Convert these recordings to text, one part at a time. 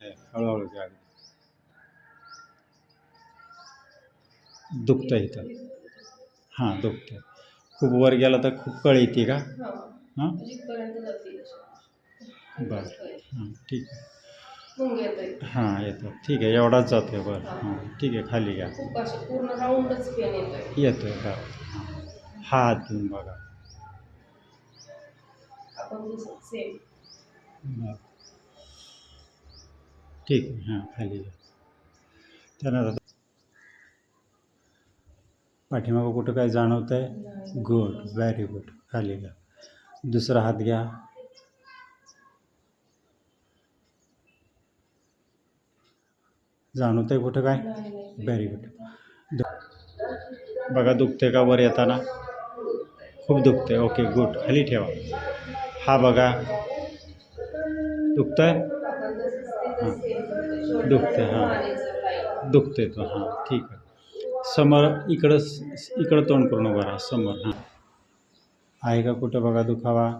हळूहळू दुखतं इथं. हाँ दुखतं खूप वर गेला तर खूप कळ येते का? हाँ? बरं. हाँ ठीक आहे. येतोय हाँ येतो. ठीक आहे एवढाच जातो आहे बरं. हाँ ठीक आहे खाली घ्या. पेन येतो आहे का हाँ हा. हात घेऊन बघा. ठीक आहे हाँ खाली त्यानंतर पाठीमागं कुठं काय जाणवतं आहे गुड व्हेरी गुड खाली घ्या दुसरा हात घ्या जाणवतं आहे कुठं काय व्हेरी गुड बघा दुखते का वर येताना? खूप दुखते ओके गुड खाली ठेवा। हा बघा। दुखतंय? आपण जसं हाँ. सेम दुखतंय, हां. दुखते तो हां. ठीक आहे. समोर इकडं इकडं तोंड करून उभं राहा समोर हां. आहे का कुठं बघा दुखावा.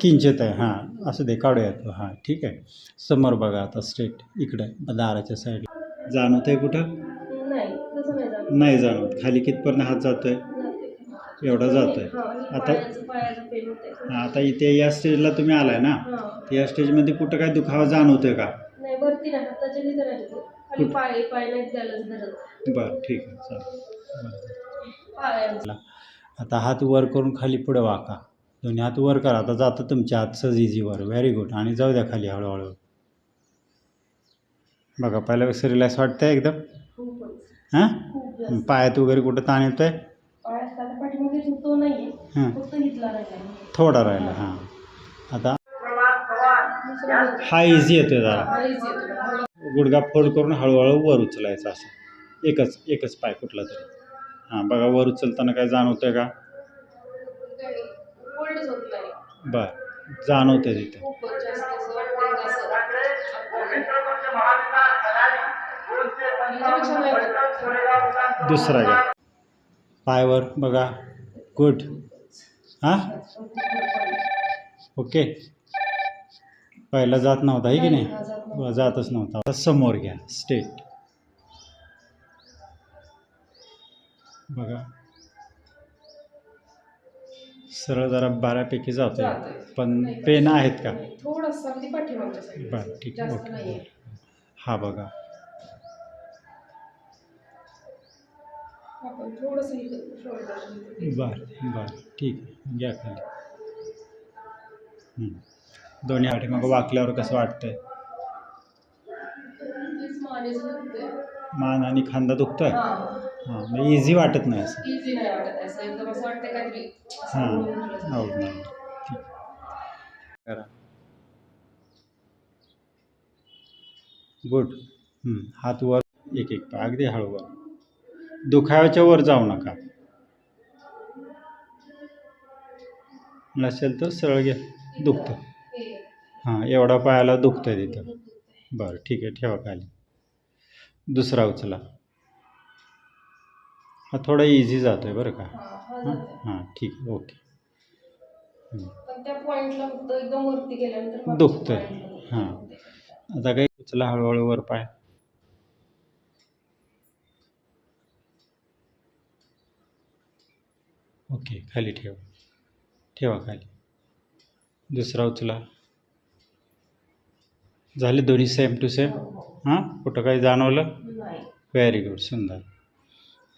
किंचित आहे हां. असं दे काढूया तो हां. ठीक आहे. समोर बघा आता स्ट्रेट इकडं दाराच्या साईडला जाणवत आहे कुठं? नाही जाणवत. खाली कितपर्यंत हात जातोय? जाते एवढा जातोय. हां, आणि आता हां, आता इथे या स्टेजला तुम्ही आलाय ना? या स्टेजमध्ये कुठं काय दुखावा जाणवतोय का? बरं ठीक आहे चालेल. आता हात वर करून खाली पुढे वाका. दोन्ही हात वर करा. आता जातं तुमचे हात सहज इझी वर व्हेरी गुड आणि जाऊ द्या खाली हळूहळू. बघा पहिल्यापेक्षा रिलॅक्स वाटतंय एकदम. हां? पायात वगैरे कुठं ताण येतोय पायात आता पाठीमागे तो नाहीये हां. फक्त घेतला राहिला थोडा राहिला हां. आता. हा इझी येतोय जरा. येतो. हळू- गुडघा फोल्ड करून हळूहळू वर उचलायचा असं. एकच एकच पाय कुठला तरी. हां बघा वर उचलताना काय जाणवतंय का? होत नाही. बरं जाणवतंय तिथे. जास्त असं का असं? आपण- याच्यापेक्षा नाही होत. दुसरा घ्या. पायवर बघा. गुड हां? ओके. पहिला जात नव्हता आहे की नाही, जात. जातच नव्हता. आता समोर घ्या स्टेट बघा. सरळ जरा बऱ्यापैकी जातोय. जातोय. पण पेन आहेत का? बरं ठीक ओके. हा बघा. आपण थोडस शोल्डर बर बर. ठीक आहे. घ्या खाली. दोन्ही पाठीमागं वाकल्यावर कसं वाटतंय? मान आणि खांदा दुखतोय? हा. हां म्हणजे इझी वाटत नाही असं. इझी नाही वाटत असं. एकदम असं वाटतं काहीतरी असं हां. हो नाही ठीक. करा. गुड. हात वर एक एक. पाय अगदी हळूवर. दुखाव्याच्या वर जाऊ नका नसेल तर सरळ घ्या दुखतं हे, एवढा पायाला दुखतंय तिथं दुखतंय. बरं ठीक आहे ठेवा खाली दुसरा उचला हा थोडा इझी जातोय बरं का हा, हा ठीक आहे ओके हं. ला दुखतंय. हां. आता काही उचला हळूहळू वर पाय ओके खाली ठेवा. ठेवा खाली. दुसरा उचला. झाले दोन्ही सेम टू सेम हो, हो. हां कुठं काही जाणवलं? व्हेरी गुड सुंदर.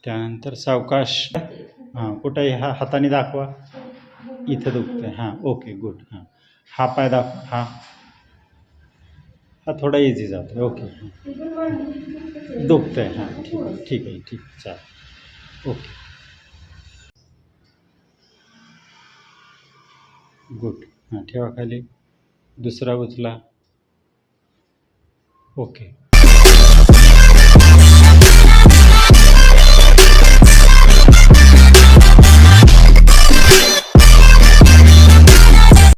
त्यानंतर सावकाश. हां कुठं ह्या हाताने दाखवा. इथं दुखतंय. हां ओके गुड हां. हा पाय दाखवा. हा. हा थोडा इझी जातो ओके. हां. ते पण मांडी दुखतंय. दुखतंय हां ठीक आहे. ठीक आहे ठीक आहे. चालेल. ओके. गुड. हां ठेवा खाली. दुसरा उचला. ओके.